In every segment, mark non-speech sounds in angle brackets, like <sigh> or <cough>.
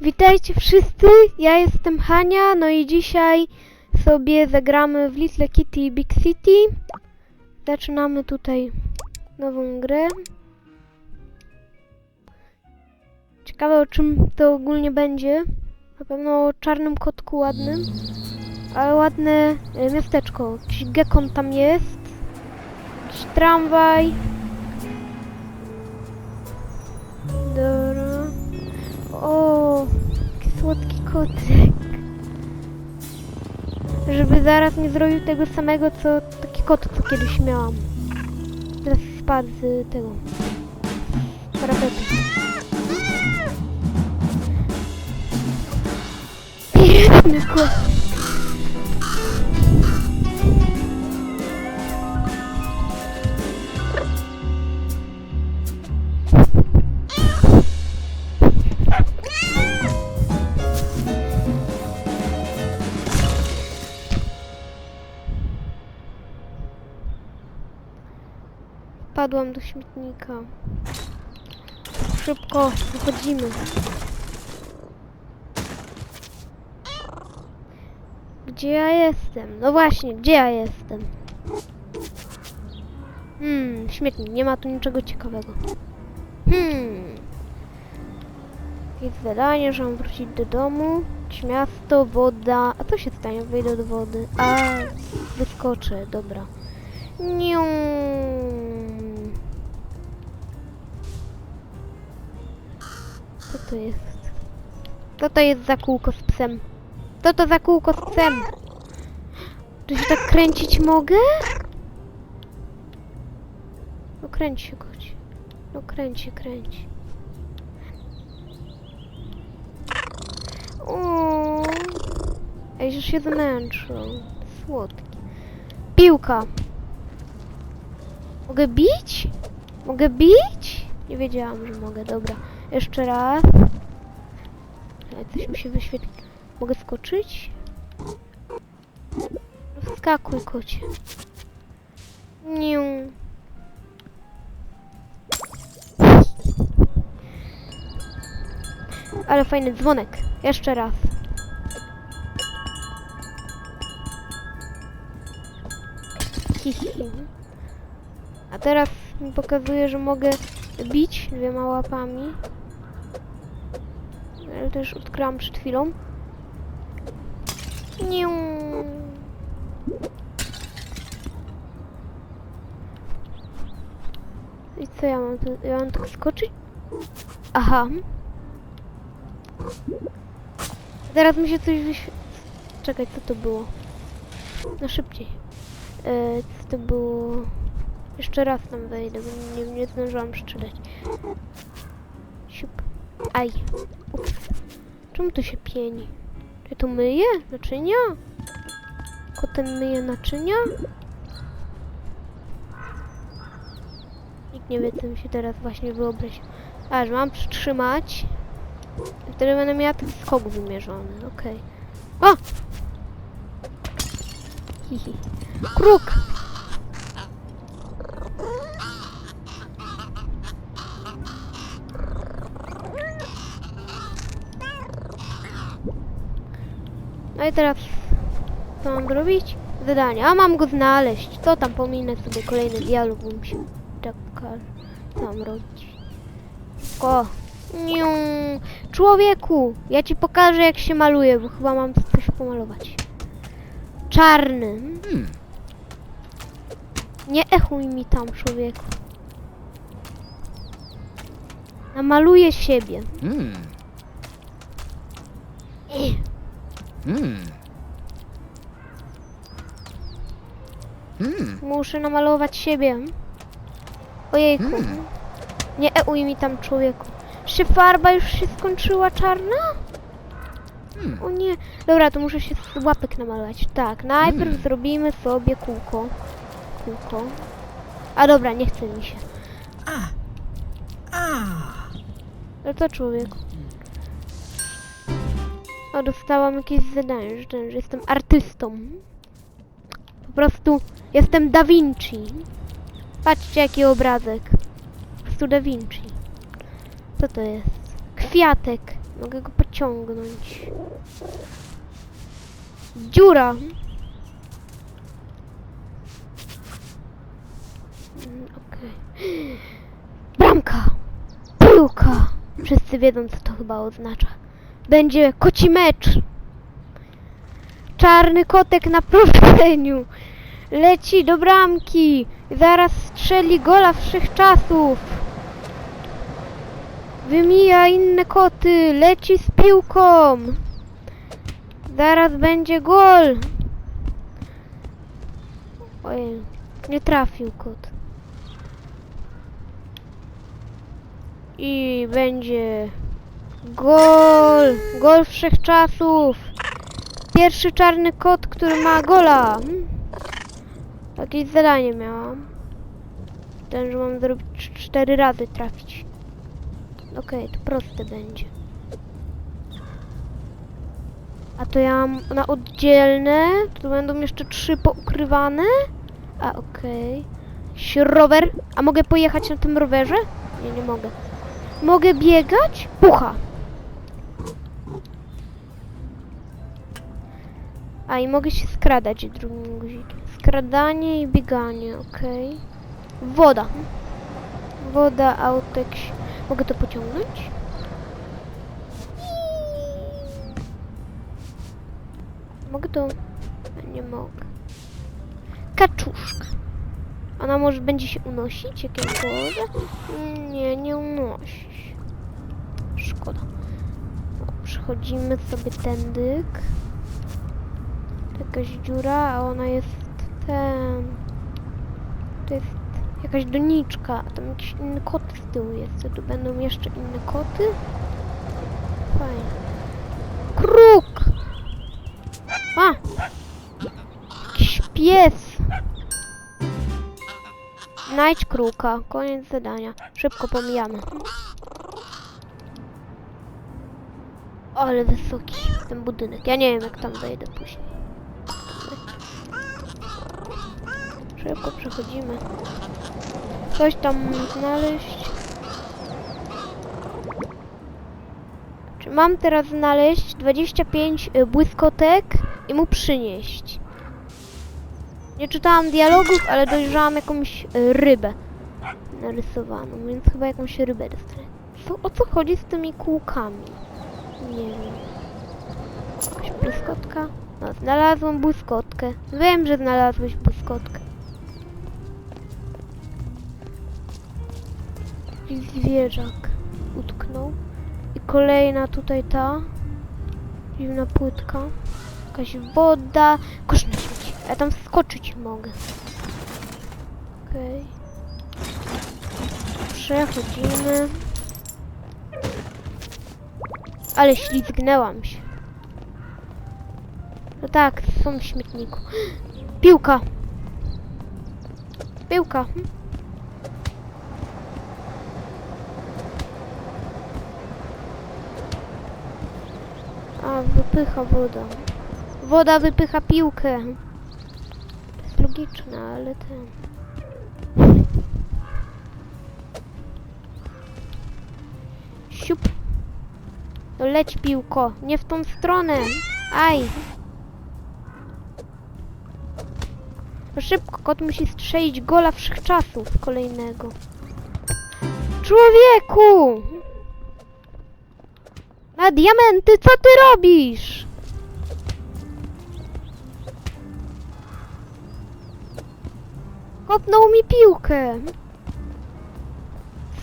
Witajcie wszyscy, ja jestem Hania, no i dzisiaj sobie zagramy w Little Kitty Big City. Zaczynamy tutaj nową grę. Ciekawe o czym to ogólnie będzie. Na pewno o czarnym kotku ładnym. Ale ładne e, miasteczko. Jakiś gekon tam jest. Jakiś tramwaj. Dobra. Kotek. Żeby zaraz nie zrobił tego samego, co taki kot, co kiedyś miałam. Teraz spadł z tego. z parapetu. Kot. Padłam do śmietnika. Szybko, wychodzimy. Gdzie ja jestem? No właśnie, gdzie ja jestem? Hmm, śmietnik, nie ma tu niczego ciekawego. Hmm. Jest zadanie, że mam wrócić do domu. Miasto, woda. A co się stanie, wejdę do wody? A, wyskoczę, dobra. Niu. To jest? Co to jest za kółko z psem? Co to za kółko z psem? Czy się tak kręcić mogę? No kręć się, koć. No kręć się, kręć. O, Ej, że się zmęczył. Słodki. Piłka. Mogę bić? Mogę bić? Nie wiedziałam, że mogę. Dobra. Jeszcze raz. Coś mi się wyświetli. Mogę skoczyć? No Skakuj, kocie. Niu. Ale fajny dzwonek. Jeszcze raz. A teraz mi pokazuje, że mogę bić dwiema łapami. Ale też odkryłam przed chwilą. Niu. I co ja mam? Ja mam tak skoczyć? Aha. Teraz mi się coś wyświe... Czekaj, co to było? No szybciej. E, co to było? Jeszcze raz tam wejdę, bo nie, nie zdążyłam przeczytać. Siup. Aj. Ups. Czemu to się pieni? Czy to myje naczynia? Kotem myje naczynia? Nikt nie wie, co mi się teraz właśnie wyobraził. A, że mam przytrzymać. Wtedy będę miała ten skok wymierzony. Okej. O! Hihi. Kruk! No i teraz co mam robić? Zadanie. A mam go znaleźć. Co tam pominę sobie kolejny dialog, bo mi się tak każe. Co mam robić? O! Niu. Człowieku! Ja ci pokażę jak się maluje, bo chyba mam coś pomalować. Czarny. Hmm. Nie echuj mi tam, człowieku. Namaluję siebie. Hmm. Ech. Hmm. Muszę namalować siebie. Ojejku. Hmm. Nie euj mi tam człowieku. Czy farba już się skończyła czarna? Hmm. O nie. Dobra, to muszę się z łapek namalować. Tak, najpierw Hmm. zrobimy sobie kółko. Kółko. A dobra, nie chce mi się. No to człowieku. O, dostałam jakieś zadanie, że, że jestem artystą. Po prostu jestem Da Vinci. Patrzcie jaki obrazek. Po prostu Da Vinci. Co to jest? Kwiatek. Mogę go pociągnąć. Dziura! Mm, Okej. Bramka! Piłka! Wszyscy wiedzą, co to chyba oznacza. Będzie koci mecz! Czarny kotek na prowadzeniu! Leci do bramki! Zaraz strzeli gola wszechczasów! Wymija inne koty! Leci z piłką! Zaraz będzie gol! Ojej, nie trafił kot. I będzie gol! Gol wszechczasów! Pierwszy czarny kot, który ma gola! Hmm. Jakieś zadanie miałam. Ten, że mam zrobić cz- cztery razy trafić. Okej, to proste będzie. A to ja mam na oddzielne. Tu będą jeszcze trzy poukrywane. A okej. Okay. Rower. A mogę pojechać na tym rowerze? Nie, nie mogę. Mogę biegać? Pucha. A i mogę się skradać drugim guzikiem. Skradanie i bieganie, okej. Woda. Woda, autek. Mogę to pociągnąć? Mogę to... Nie mogę. Kaczuszka. Ona może będzie się unosić, jak ja położę? Nie, nie unosi. Szkoda. O, Przechodzimy sobie tędyk. Jakaś dziura, a ona jest ten... To jest jakaś doniczka, a tam jakiś inny kot z tyłu jest. Tu będą jeszcze inne koty? Fajnie. Kruk! A! Jakiś pies! Znajdź kruka. Koniec zadania. Szybko pomijamy. Ale wysoki ten budynek. Ja nie wiem jak tam wejdę później. Szybko przechodzimy. Coś tam znaleźć. Czy mam teraz znaleźć 25 y, błyskotek i mu przynieść? Nie czytałam dialogów, ale dojrzałam jakąś y, rybę narysowaną, więc chyba jakąś rybę dostanę. Co, o co chodzi z tymi kółkami? Nie wiem. Jakaś błyskotka? No, znalazłam błyskotkę. Wiem, że znalazłeś błyskotkę. Zwierzak utknął. I kolejna tutaj ta dziwna płytka. Jakaś woda. Kosz na śmieci. Ja tam skoczyć mogę. Okej. Przechodzimy. Ale ślizgnęłam się. No tak, są w śmietniku. <gasps> Piłka. Piłka. A, wypycha woda. Woda wypycha piłkę. To jest logiczne, ale ten... Siup. No leć piłko, nie w tą stronę. Aj. No Szybko, kot musi strzelić gola wszechczasów kolejnego. Człowieku! Na diamenty, co ty robisz? Kopnął mi piłkę.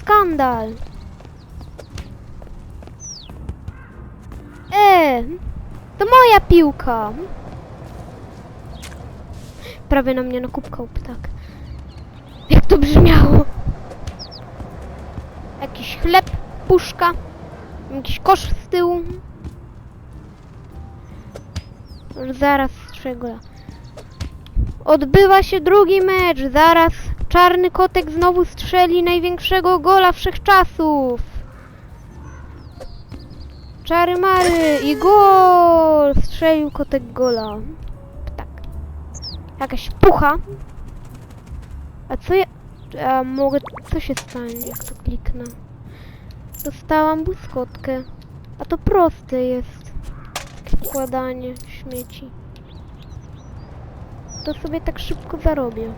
Skandal. E, to moja piłka. Prawie na mnie nakupkał ptak. Jak to brzmiało? Jakiś chleb, puszka, jakiś kosz z tyłu. Już zaraz strzelę gola. Odbywa się drugi mecz. Zaraz czarny kotek znowu strzeli największego gola wszechczasów. Czary mary i gol! Strzelił kotek gola. Tak. Jakaś pucha. A co ja... A mogę... Co się stanie, jak to kliknę? Dostałam błyskotkę. A to proste jest. Takie Wkładanie śmieci. To sobie tak szybko zarobię.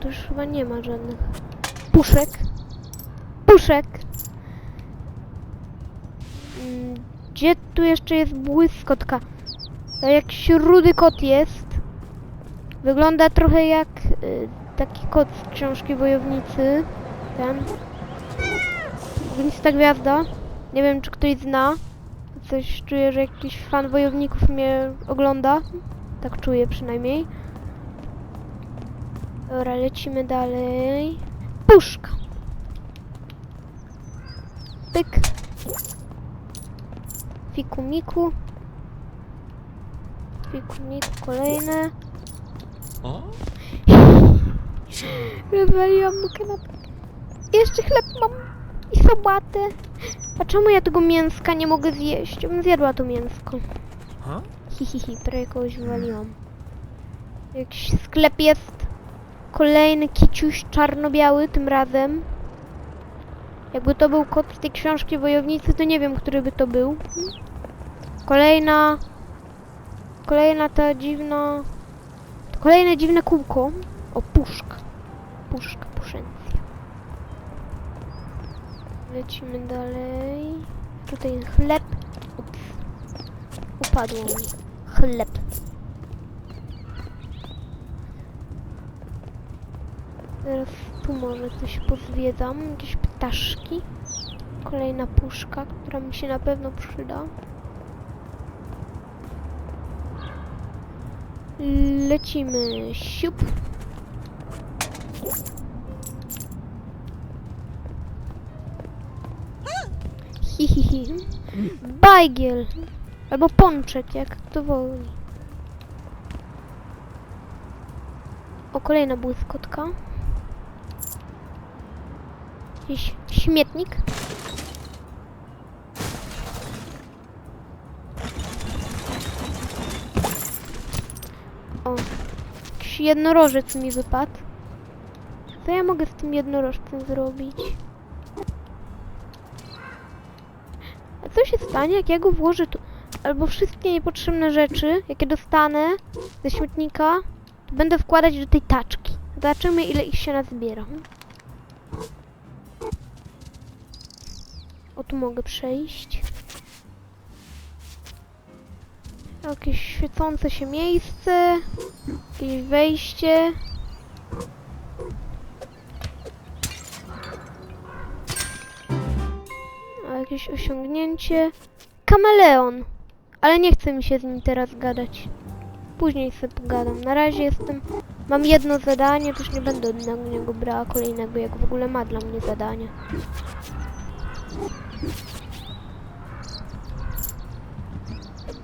Tu już chyba nie ma żadnych puszek. Puszek! Mm, Gdzie tu jeszcze jest błyskotka? To jakiś rudy kot jest. Wygląda trochę jak y, taki kot z książki Wojownicy. Ten. Ognista Gwiazda. Nie wiem, czy ktoś zna. Coś czuję, że jakiś fan Wojowników mnie ogląda. Tak czuję przynajmniej. Dobra, lecimy dalej. Puszka. Pyk. Fiku miku. Fiku miku kolejne. O? Rozwaliłam mu. Jeszcze chleb mam sałatę. A czemu ja tego mięska nie mogę zjeść? Ja bym zjadła to mięsko. Ha? Hi, hi, hi, prawie kogoś wywaliłam. Jakiś sklep jest. Kolejny kiciuś czarno-biały tym razem. Jakby to był kot z tej książki Wojownicy, to nie wiem, który by to był. Kolejna... Kolejna ta dziwna... Kolejne dziwne kółko. O, puszka. Puszka, puszencja. Lecimy dalej. Tutaj chleb. Ups. Upadło mi. Chleb. Teraz tu może coś pozwiedzam. Jakieś ptaszki. Kolejna puszka, która mi się na pewno przyda. Lecimy. Siup. Bajgiel. Albo pączek, jak to woli. O, kolejna błyskotka. Jakiś śmietnik. O, jakiś jednorożec mi wypadł. Co ja mogę z tym jednorożcem zrobić? Co się stanie, jak ja go włożę tu? Albo wszystkie niepotrzebne rzeczy, jakie dostanę ze śmietnika, to będę wkładać do tej taczki. Zobaczymy, ile ich się nazbiera. O, tu mogę przejść. Jakieś świecące się miejsce. Jakieś wejście. Jakieś osiągnięcie. Kameleon. Ale nie chce mi się z nim teraz gadać. Później sobie pogadam. Na razie jestem... Mam jedno zadanie, też nie będę od niego brała kolejnego, jak w ogóle ma dla mnie zadanie.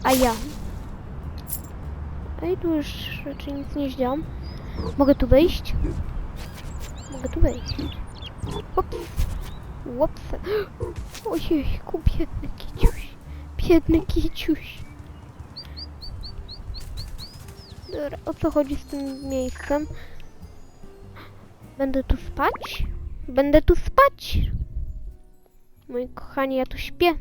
A ja. Ej, tu już raczej nic nie zdziałam. Mogę tu wejść? Mogę tu wejść. Ops. Łops. <gasps> Ojejku, biedny kiciuś. Biedny kiciuś. Dobra, o co chodzi z tym miejscem? Będę tu spać? Będę tu spać? Moi kochani, ja tu śpię.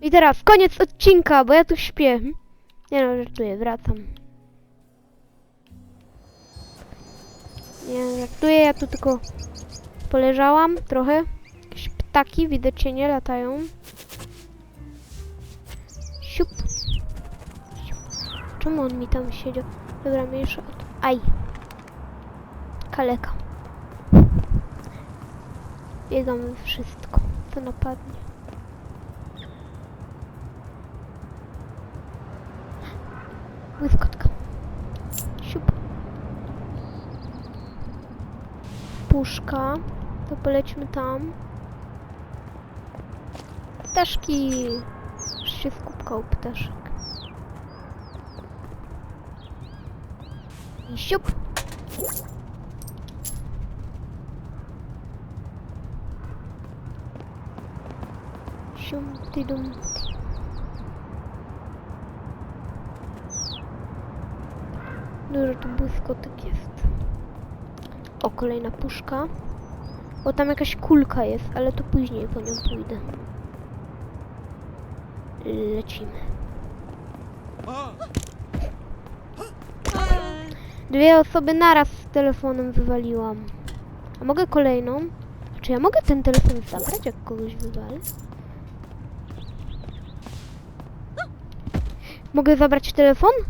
I teraz koniec odcinka, bo ja tu śpię. Nie no, żartuję, wracam. Nie żartuję, ja tu tylko poleżałam trochę. Jakieś ptaki, widzę cienie latają. Siup. Siup. Czemu on mi tam siedział? Dobra, mniejsza od... Aj. Kaleka. Biegam wszystko, co napadnie. Błyskotka. Siup. Puszka. To polećmy tam. Ptaszki. Już się skupkał ptaszek. I siup. Sium, ty dum. Dużo tu błyskotek jest. O, kolejna puszka. O, tam jakaś kulka jest, ale to później po nią pójdę. lecimy. Dwie osoby naraz z telefonem wywaliłam. A mogę kolejną? Czy ja mogę ten telefon zabrać, jak kogoś wywalę? Mogę zabrać telefon? <laughs>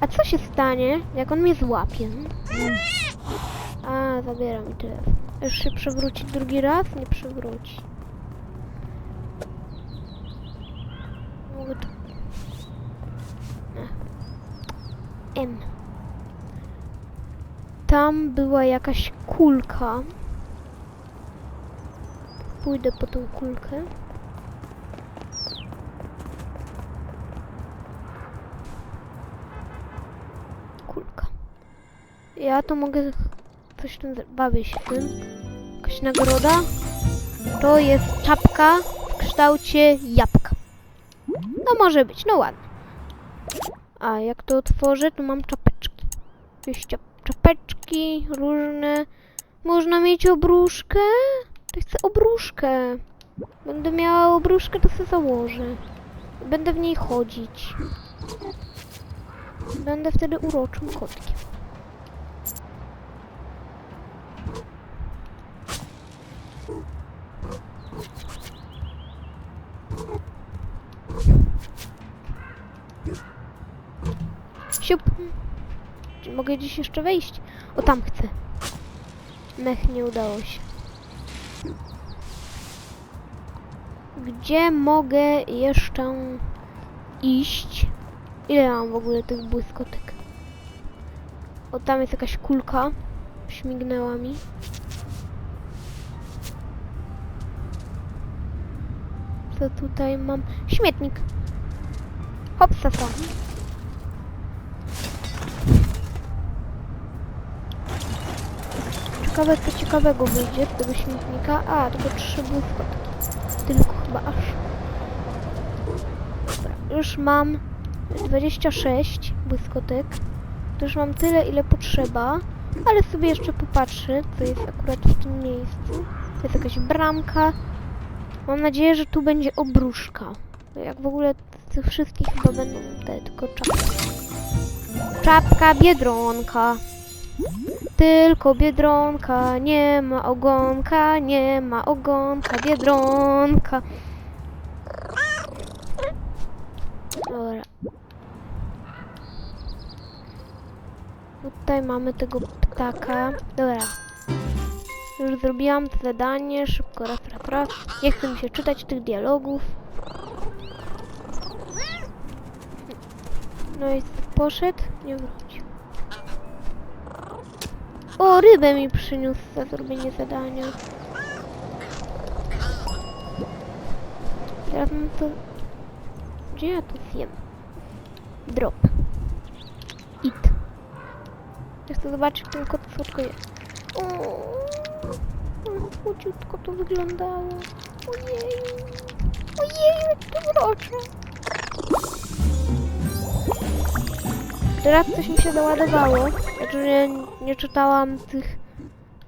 A co się stanie, jak on mnie złapie? A, zabiera mi telefon. Już się przewróci drugi raz? Nie przewróci. Mogę. M. Tam była jakaś kulka. Pójdę po tą kulkę. Ja to mogę coś tam zro- bawię się tym. Jakaś nagroda. To jest czapka w kształcie jabłka. No może być, no ładnie. A jak to otworzę, to mam czapeczki. Jakieś czap- czapeczki różne. Można mieć obruszkę? To chcę obruszkę. Będę miała obruszkę, to sobie założę. Będę w niej chodzić. Będę wtedy uroczym kotkiem. Siup. Czy mogę dziś jeszcze wejść? O, tam chcę. Mech, nie udało się. Gdzie mogę jeszcze iść? Ile mam w ogóle tych błyskotek? O, tam jest jakaś kulka. Śmignęła mi. Co tutaj mam? Śmietnik. Hop, sasa. Ciekawe, co ciekawego wyjdzie z tego śmietnika. A, tylko trzy błyskotki. Tylko chyba aż. Dobra, już mam 26 błyskotek. To już mam tyle, ile potrzeba. Ale sobie jeszcze popatrzę, co jest akurat w tym miejscu. To jest jakaś bramka. Mam nadzieję, że tu będzie obruszka. Jak w ogóle z tych wszystkich chyba będą te, tylko czapka. Czapka Biedronka. Tylko Biedronka, nie ma ogonka, nie ma ogonka, Biedronka. Dobra. Tutaj mamy tego ptaka. Dobra. Już zrobiłam to zadanie, szybko raz, raz, raz. Nie chcę mi się czytać tych dialogów. No i poszedł, nie wrócił. O, rybę mi przyniósł za zrobienie zadania. Teraz mam to... Gdzie ja to zjem? Drop. It. Ja chcę zobaczyć, ten kot słodko jest. O, Chłodziutko to wyglądało. Ojej. Ojej, jak to urocze. Teraz coś mi się załadowało. Jak nie, czytałam tych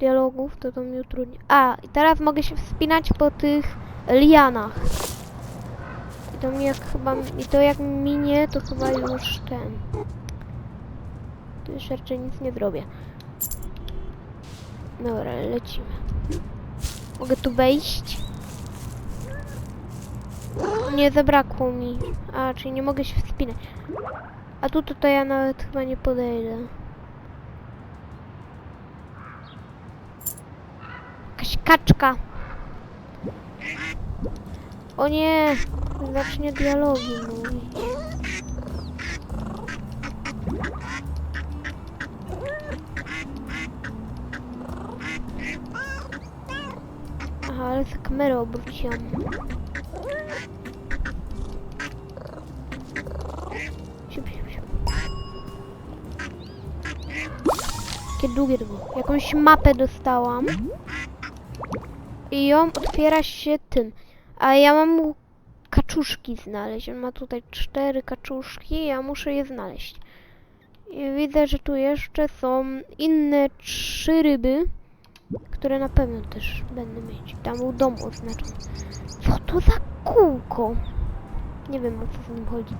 dialogów, to to mi utrudni. A, i teraz mogę się wspinać po tych lianach. I to mi jak chyba, i to jak minie, to chyba już ten. Tu już raczej nic nie zrobię. Dobra, lecimy. Mogę tu wejść? Nie zabrakło mi. A, czyli nie mogę się wspinać. A tu to ja nawet chyba nie podejdę. Jakaś kaczka. O nie! Zacznie dialogi mówić. Aha, ale za kamerę obróciłam. Jakie długie to było. Jakąś mapę dostałam. I ją otwiera się tym. A ja mam mu kaczuszki znaleźć. On ma tutaj cztery kaczuszki, ja muszę je znaleźć. I widzę, że tu jeszcze są inne trzy ryby. które na pewno też będę mieć. Tam był dom oznaczony. Co to za kółko? Nie wiem o co z nim chodzi.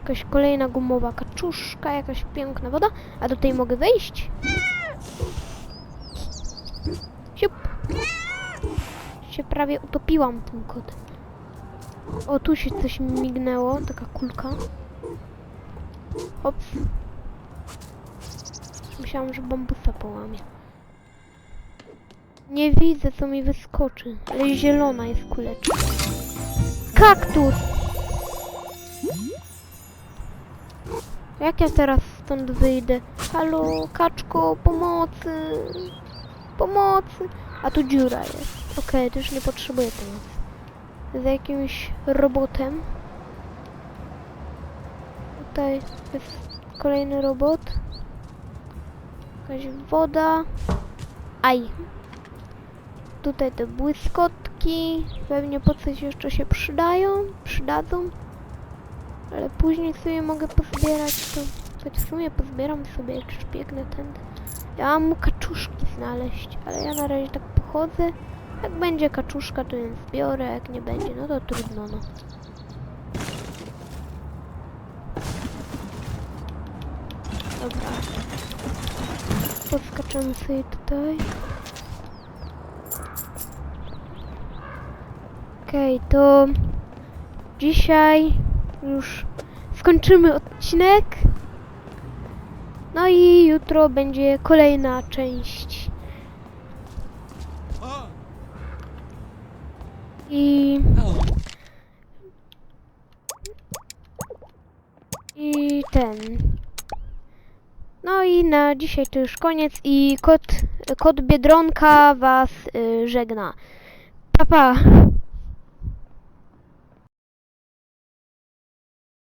Jakaś kolejna gumowa kaczuszka, jakaś piękna woda. A do tej mogę wejść? Siup. Się prawie utopiłam tym kotem. O, tu się coś mignęło, taka kulka. Hops. Myślałam, że bambusa połamie. Nie widzę, co mi wyskoczy, ale zielona jest kuleczka. Kaktus! Jak ja teraz stąd wyjdę? Halo, kaczko, pomocy! Pomocy! A tu dziura jest. Okej, to już nie potrzebuję pomocy. Za jakimś robotem. Tutaj jest kolejny robot. Jakaś woda. Aj. Tutaj te błyskotki. Pewnie po coś jeszcze się przydają. Przydadzą. Ale później sobie mogę pozbierać to. Choć w sumie pozbieram sobie jak już tędy. Ja mam znaleźć, ale ja na razie tak pochodzę. Jak będzie kaczuszka, to ją zbiorę, jak nie będzie, no to trudno, no. Dobra. Podskaczemy sobie tutaj. Okej, to dzisiaj już skończymy odcinek. No i jutro będzie kolejna część. I, i ten. No i na dzisiaj to już koniec i kot, kot Biedronka was y, żegna. Pa pa!